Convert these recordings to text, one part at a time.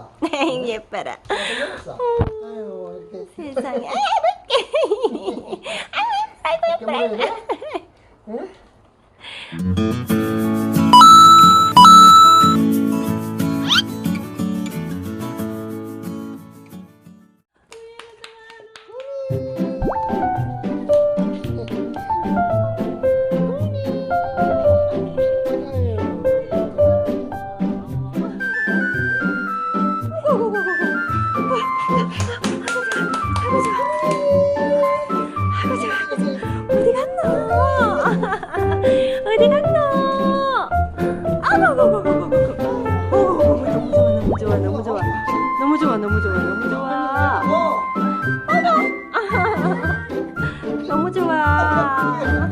먹었어? 네, 예뻐라. 잘 먹었어? 아유 이렇게 세상에. 아이고, 아이고, 이렇게 먹어야 돼? 응? 아이고. 너무 좋아, 너무 좋아, 너무 좋아. 너무 좋아, 너무 좋아, 너무 좋아. 어. 너무 좋아.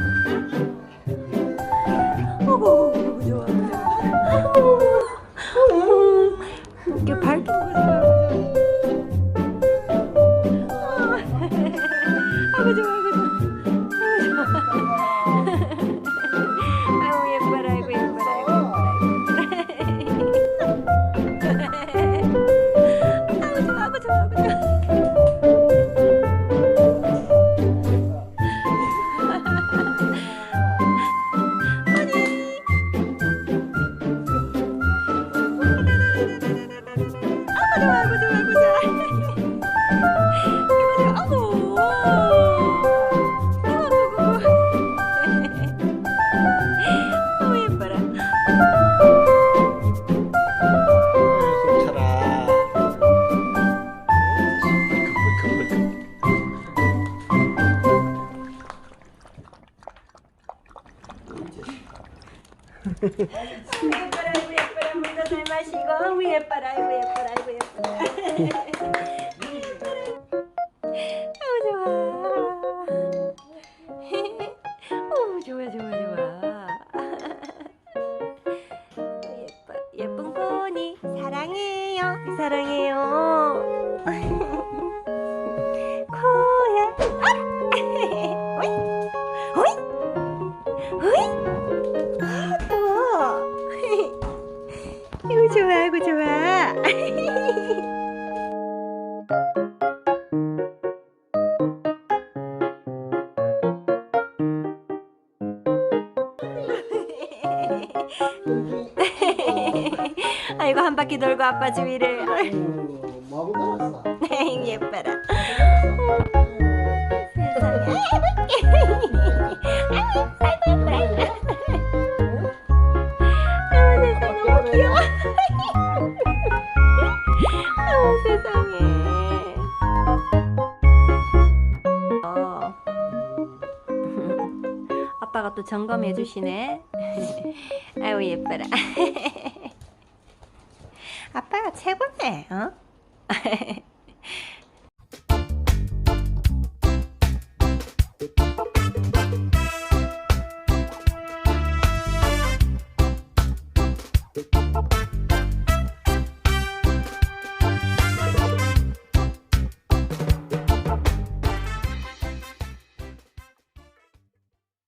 아이고 예뻐라, 아이고 예뻐라. 물도 잘 마시고. 아이고 예뻐라, 아이고 예뻐라, 아이고 예뻐라. 아이고 좋아. 오 좋아 좋아 좋아. 예뻐 예쁜 포니 사랑해요 사랑해요. 아이고 한 바퀴 돌고 아빠 주위를? 네 예뻐라 어. 아빠가 또 점검해 주시네 아이고 예뻐라 아빠가 최고네 어?